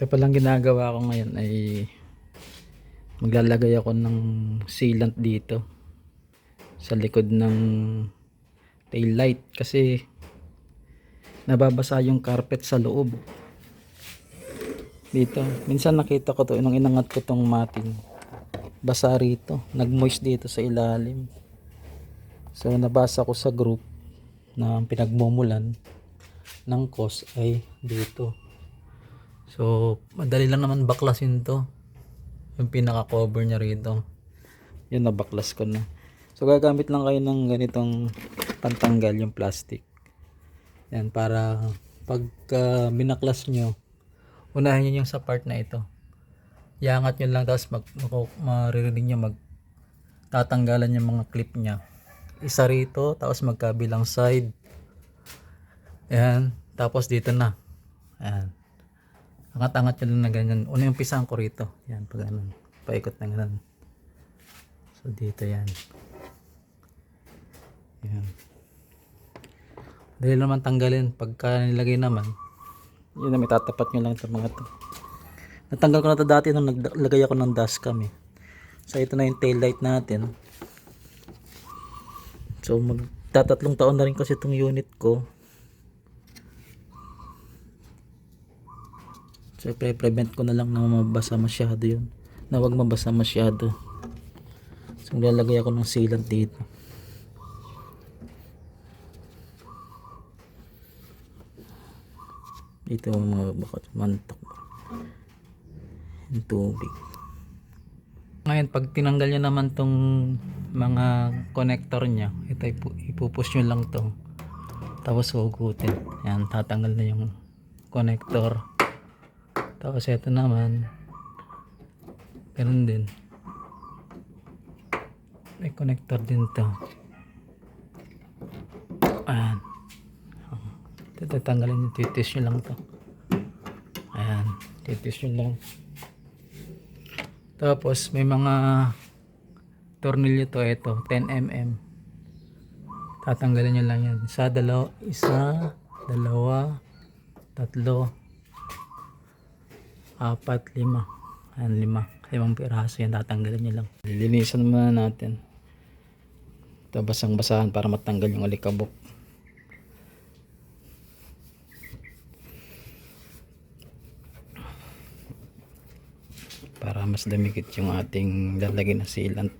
Ito palang ginagawa ko ngayon ay maglalagay ako ng sealant dito sa likod ng tail light kasi nababasa yung carpet sa loob. Dito minsan nakita ko to nung inangat ko tong mating basa rito nag moist dito sa ilalim. So nabasa ko sa group na pinagmumulan ng cause ay dito so madali lang naman baklasin to. Yung pinaka cover niya rito. Yun nabaklas ko na. So gagamit lang kayo ng ganitong pantanggal yung plastic. Yan para pagka binaklas nyo unahin nyo yung sa part na ito. Iangat nyo lang tapos mag, maririnig nyo mag tatanggalan yung mga clip nya isa rito tapos magkabilang side. Yan tapos dito na. Yan angat-angat nyo na ganyan. Una yung pisang ko rito. Yan pag ganun. Paikot na ganun. So dito yan. Yan. Dahil naman tanggalin pagka nilagay naman yun na may tatapat nyo lang itong mga to. Natanggal ko na to dati nung naglagay ako ng dashcam eh. So ito na yung tail light natin. So magtatatlong taon na rin kasi itong unit ko so pre-prevent ko na lang na mabasa masyado yun. Na wag mabasa masyado. So maglalagay ako ng sealant dito. Dito mga bakat mantok. Yung tubig. Ngayon pag tinanggal nyo naman tong mga connector nya ito ipu- ipupush nyo lang to. Tapos hugutin yan tatanggal na yung connector tapos ito naman ganun din. May connector din to. Ayan. Tatanggalin yung titis nyo lang to. Ayan titis nyo lang. Tapos may mga tornilyo to ito 10mm tatanggalin nyo lang yan. Isa dalawa isa dalawa tatlo apat lima. Ayan lima. Limang piraso yan tatanggalin nyo lang. Lilinisan muna natin. Ito basang basahan para matanggal yung alikabok. Para mas dumikit yung ating lalagyan na sealant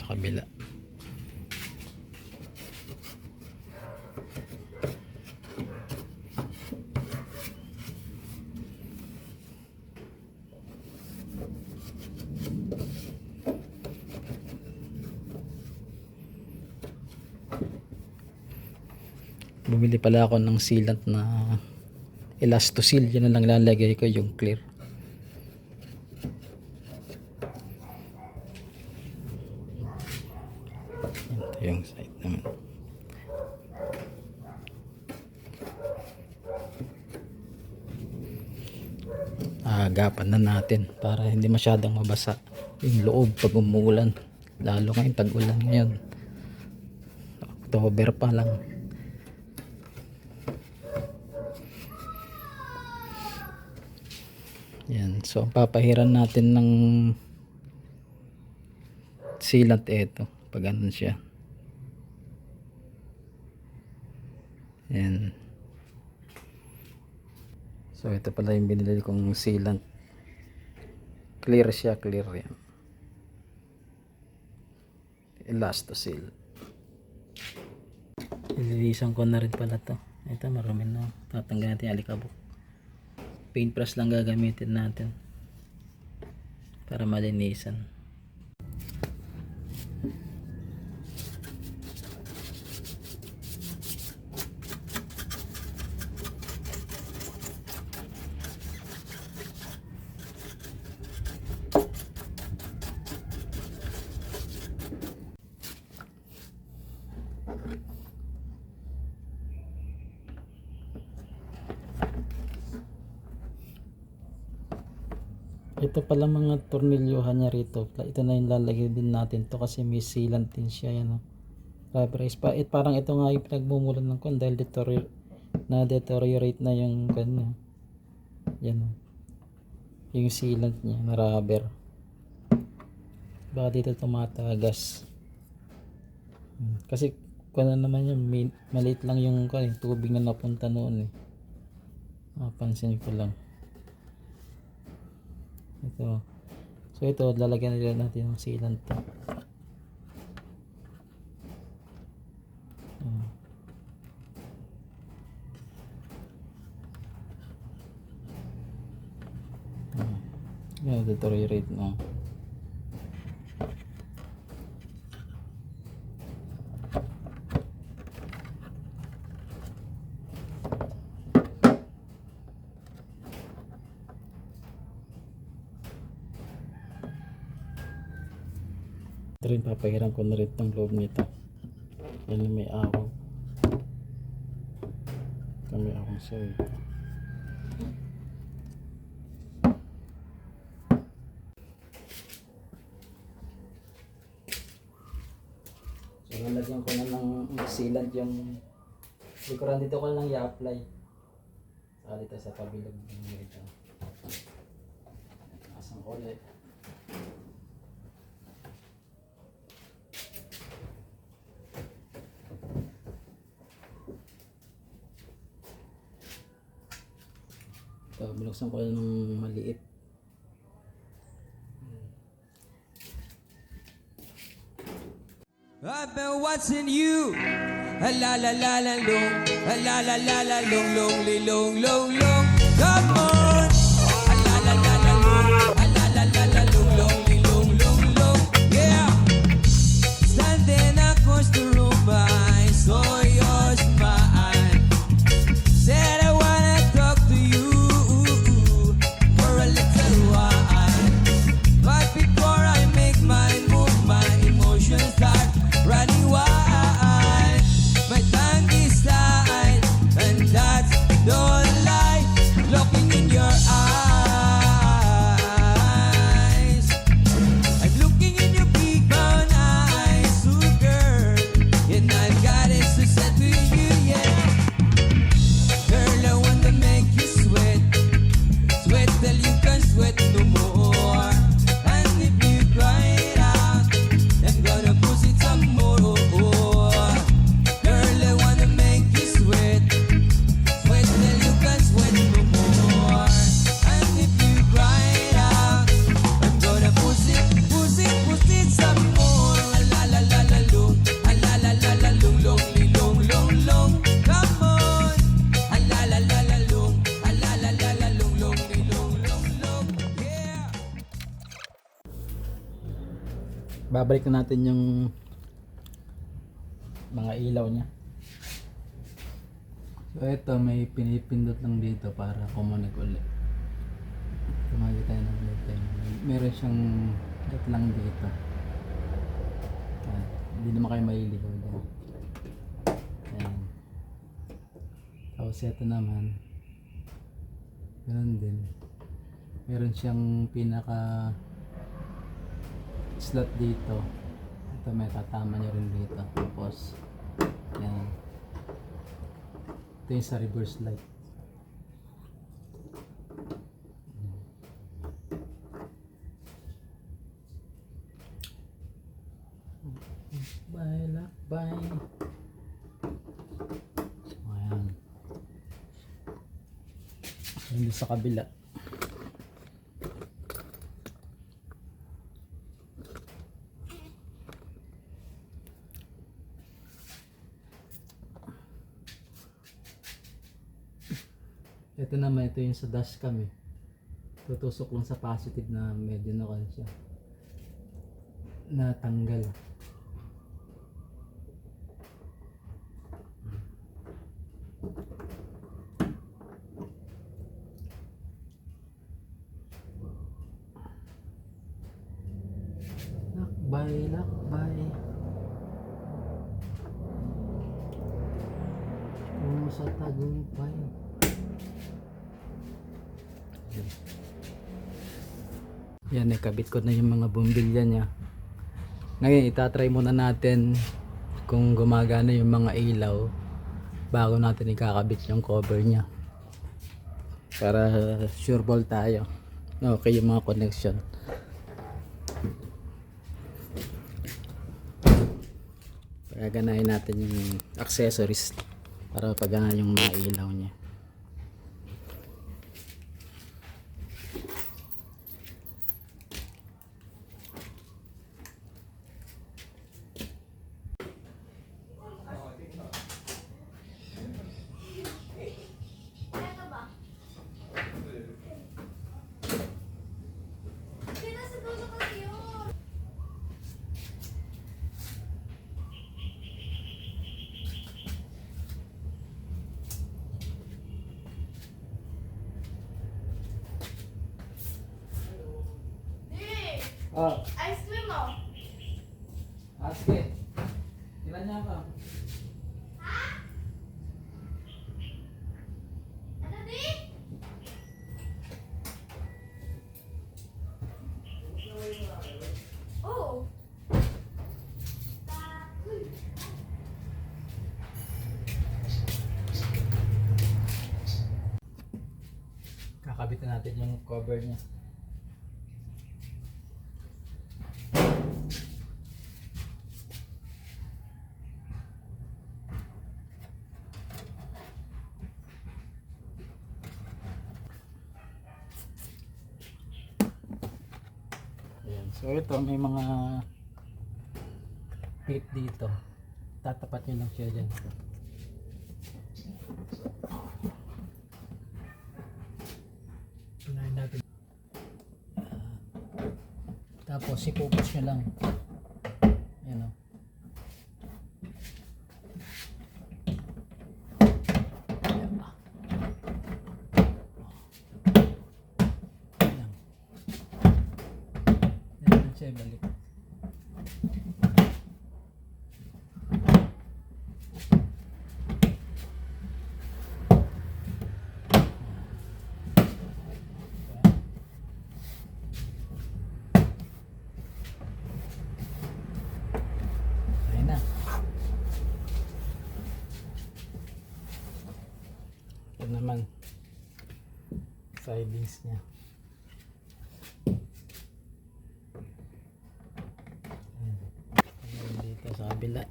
sa kabila. Bumili pala ako ng sealant na elastosil. Yun na lang lalagay ko yung clear ito yung side naman agapan na natin para hindi masyadong mabasa yung loob pag umuulan lalo ngayon tag-ulan ngayon October pa lang Yan. So, papahiran natin ng sealant ito. Pag ganun siya. Yan. So, ito pala yung binili kong sealant. Clear siya, clear yan. Elastosil. Ililisan ko na rin pala to. Ito, marami na. Tatanggalin natin alikabok paintbrush lang gagamitin natin para malinisan Ito pala mga tornilyohan niya rito. Ito na yung lalagay din natin to kasi may sealant din siya. Yan, oh. Is pa, it, parang ito nga yung pinagmumulan ng kon dahil deterior, na deteriorate na yung kanya. Yan oh. Yung sealant niya na rubber. Baka dito tumatagas. Hmm, Kasi kung naman yun, maliit lang yung, yung tubig na napunta noon eh. Mapansin ko lang. Ito. So ito, lalagyan nila natin ng sealant to. Yeah, deteriorate na. Ito rin papahiram ko na rin itong loob nito. Yan may araw. May akong sa ito. So lalagyan ko na ng sealant yung likuran dito ko lang i-apply. Saka dito sa pabilog ng ito. Asang ulit. Ito, binuksan ko lang ng maliit. I've been watching you. La la la la long, a la la la la long, long, li- long, long, long. Come on. Babalik na natin yung mga ilaw niya. So ito may pinipindot lang dito para kumunik ulit. Tumagi tayo ng button meron siyang dot lang dito. Hindi naman kayo maliligaw dyan. Ayan. tapos ito naman. Ganun din. Meron siyang pinaka slot dito. Ito may tatama nyo rin dito. Tapos, yan. Ito yung sa reverse light. Bye, lakbay. Ayan. Hindi sa kabila. Ito yung sa dashcam eh. Tutusok lang sa positive na medyo na ano siya. Natanggal. Lakbay, lakbay. Kung sa tagumpay. Yan, nakabit ko na yung mga bumbilya niya. Ngayon, itatry muna natin kung gumagana yung mga ilaw bago natin ikakabit yung cover niya. Para sure ball tayo. Okay yung mga connection. Paganahin natin yung accessories para pagana yung mga ilaw niya. Oh, Ice cream mo. aske. Ilan niya pa? Ano di? Oh. Kakabit na natin yung cover niya. So ito may mga clip dito. Tatapat nyo lang siya dyan. Unahin natin. Ah, tapos ipupus nyo lang. Ayan o. Ayan. Ayan siya balik. Naman. Sidings niya. Ayan. Ayan dito sa kabila.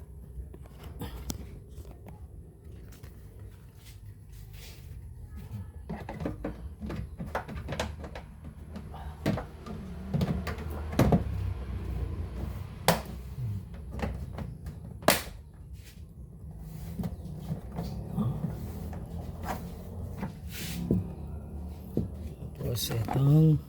Tapos